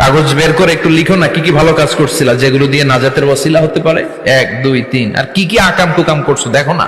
কাগজ বের করে একটু লিখো না, কি কি ভালো কাজ করছিলা, যেগুলো দিয়ে নাজাতের ওসিলা হতে পারে? এক, দুই, তিন, আর কি কি আকাম কুকাম করছ, দেখো না।